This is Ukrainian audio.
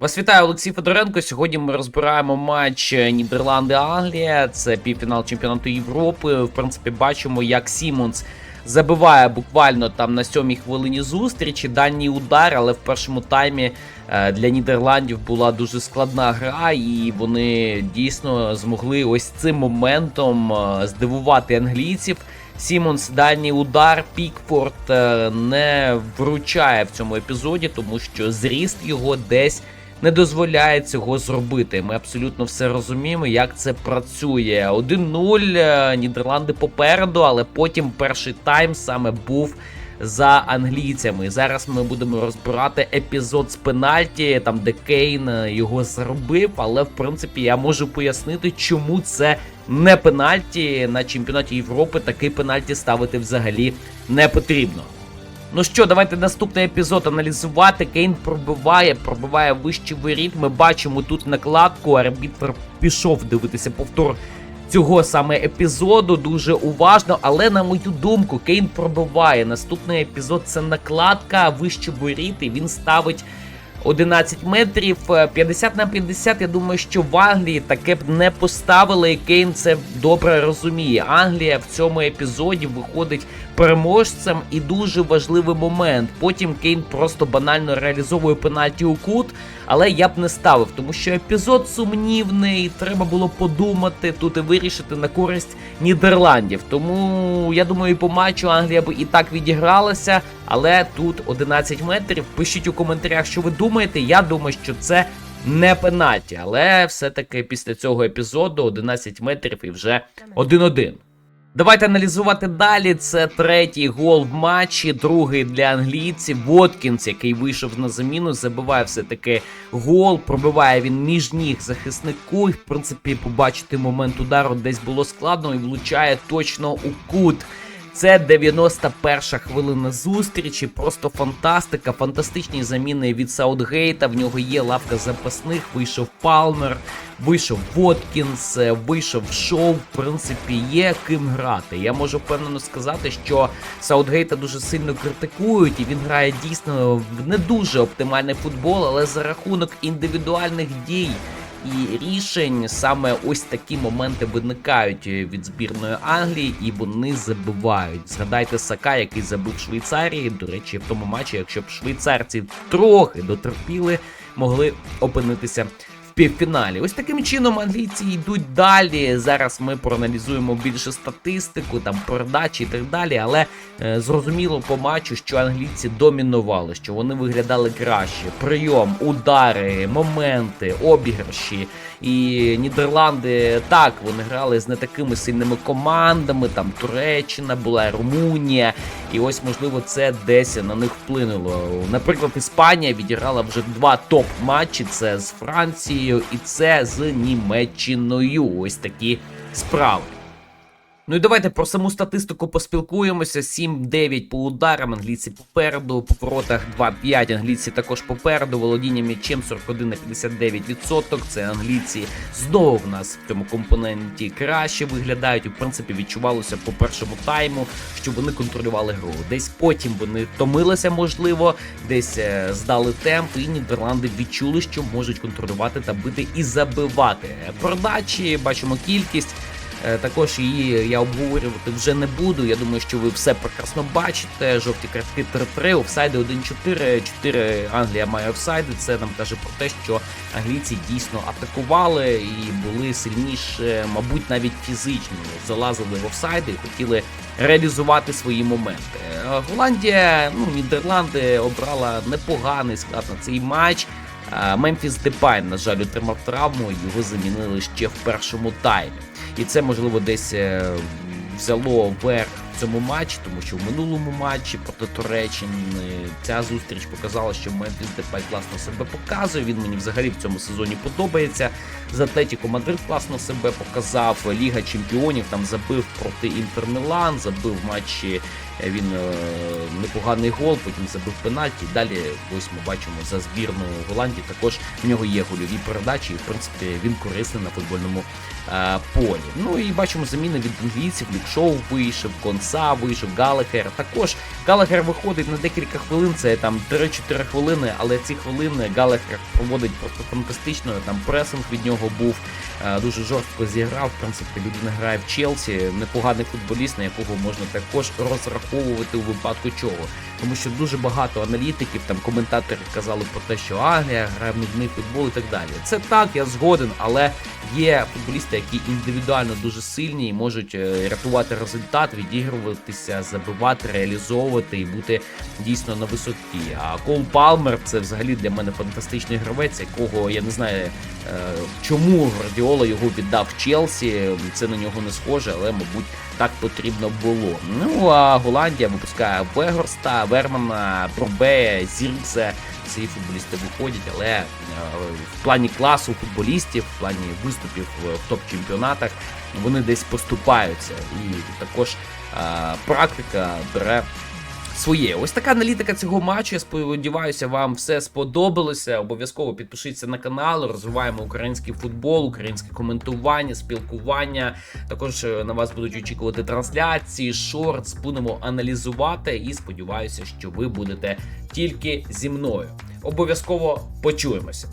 Вас вітаю, Олексій Федоренко. Сьогодні ми розбираємо матч Нідерланди-Англія. Це півфінал чемпіонату Європи. В принципі, бачимо, як Сімонс забиває буквально там на сьомій хвилині зустрічі. Дальній удар, але в першому таймі е, для Нідерландів була дуже складна гра, і вони дійсно змогли ось цим моментом е, здивувати англійців. Сімонс дальній удар Пікфорд е, не вручає в цьому епізоді, тому що зріст його десь не дозволяє цього зробити. Ми абсолютно все розуміємо, як це працює. 1-0, е, Нідерланди попереду, але потім перший тайм саме був. За англійцями. Зараз ми будемо розбирати епізод з пенальті, там де Кейн е, його зробив. Але в принципі я можу пояснити, чому це не пенальті на чемпіонаті Європи. Такий пенальті ставити взагалі не потрібно. Ну що, давайте наступний епізод аналізувати. Кейн пробиває, пробиває вищі воріт. Ми бачимо тут накладку. Арбітр пішов дивитися повтор цього саме епізоду дуже уважно. Але на мою думку, Кейн пробиває. Наступний епізод це накладка вище воріт, і він ставить. 11 метрів, е, 50 на 50, я думаю, що в Англії таке б не поставили, і Кейн це добре розуміє. Англія в цьому епізоді виходить переможцем, і дуже важливий момент. Потім Кейн просто банально реалізовує пенальті у кут, але я б не ставив, тому що епізод сумнівний, треба було подумати тут і вирішити на користь Нідерландів. Тому я думаю, і по матчу Англія би і так відігралася, але тут 11 метрів. Пишіть у коментарях, що ви думаєте. Я думаю, що це не пенальті, але все-таки після цього епізоду 11 метрів і вже 1-1. Давайте аналізувати далі. Це третій гол в матчі, другий для англійців. Воткінс, який вийшов на заміну, забиває все-таки гол. Пробиває він між ніг захиснику. І, в принципі, побачити момент удару десь було складно і влучає точно у кут. Це 91 хвилина зустрічі. Просто фантастика. Фантастичні заміни від Саутгейта. В нього є лавка запасних. Вийшов Палмер, вийшов Воткінс, вийшов шоу. В принципі, є ким грати. Я можу впевнено сказати, що Саутгейта дуже сильно критикують, і він грає дійсно в не дуже оптимальний футбол, але за рахунок індивідуальних дій. І рішень саме ось такі моменти виникають від збірної Англії, і вони забивають. Згадайте Сака, який забив Швейцарії. До речі, в тому матчі, якщо б швейцарці трохи дотерпіли, могли опинитися півфіналі. Ось таким чином англійці йдуть далі. Зараз ми проаналізуємо більше статистику, там передачі і так далі. Але е, зрозуміло по матчу, що англійці домінували, що вони виглядали краще. Прийом, удари, моменти, обіграші. І Нідерланди так вони грали з не такими сильними командами. Там Туреччина була, Румунія. І ось, можливо, це десь на них вплинуло. Наприклад, Іспанія відіграла вже два топ-матчі: це з Францією і це з Німеччиною. Ось такі справи. Ну і давайте про саму статистику поспілкуємося. 7-9 по ударам, англійці попереду, по воротах 2-5, англійці також попереду, володіння м'ячем 41 на 59%. Це англійці знову в нас в цьому компоненті краще виглядають. В принципі, відчувалося по першому тайму, що вони контролювали гру. Десь потім вони втомилися, можливо, десь е, здали темп, і Нідерланди відчули, що можуть контролювати та бити і забивати. Передачі бачимо кількість. Е, Також її я обговорювати вже не буду. Я думаю, що ви все прекрасно бачите. Жовті картки 3-3, офсайди 1-4, 4 Англія має офсайди. Це нам каже про те, що англійці дійсно атакували і були сильніше, мабуть, навіть фізично залазили в офсайди і хотіли реалізувати свої моменти. Е, Голландія, ну Нідерланди обрала непоганий склад на цей матч. Е, Мемфіс Депай, на жаль, отримав травму, його замінили ще в першому таймі. І це можливо десь е, взяло верх в цьому матчі, тому що в минулому матчі проти Туреччини ця зустріч показала, що Мемфіс Депай класно себе показує. Він мені взагалі в цьому сезоні подобається. За Атлетіко Мадрид класно себе показав. Ліга Чемпіонів там забив проти Інтер Мілан, забив матчі Він е, непоганий гол, потім забив пенальті. Далі ось ми бачимо за збірну Голландії. Також в нього є гольові передачі, і в принципі він корисний на футбольному е, полі. Ну і бачимо заміни від англійців. Лікшоу вийшов, Конса вийшов, Галахер. Також Галахер виходить на декілька хвилин. Це там 3-4 хвилини, але ці хвилини Галахер проводить просто фантастично. Там пресинг від нього був е, дуже жорстко зіграв. В принципі, людина грає в Челсі, непоганий футболіст, на якого можна також розраховувати у випадку чого. Тому що дуже багато аналітиків, там коментаторів казали про те, що Англія грає в нудний футбол і так далі. Це так, я згоден, але є футболісти, які індивідуально дуже сильні і можуть е, рятувати результат, відігруватися, забивати, реалізовувати і бути дійсно на висоті. А Кол Палмер це взагалі для мене фантастичний гравець, якого я не знаю, е, чому Гвардіола його віддав Челсі. Це на нього не схоже, але мабуть так потрібно було. Ну а Голландія випускає Вегорста, Вермана, Пробея, Зіркса. Ці футболісти виходять, але е, в плані класу футболістів, в плані виступів в топ-чемпіонатах вони десь поступаються. І також практика бере своє. Ось така аналітика цього матчу. Я сподіваюся, вам все сподобалося. Обов'язково підпишіться на канал, розвиваємо український футбол, українське коментування, спілкування. Також е, на вас будуть очікувати трансляції, шортс, будемо аналізувати і сподіваюся, що ви будете тільки зі мною. Обов'язково почуємося.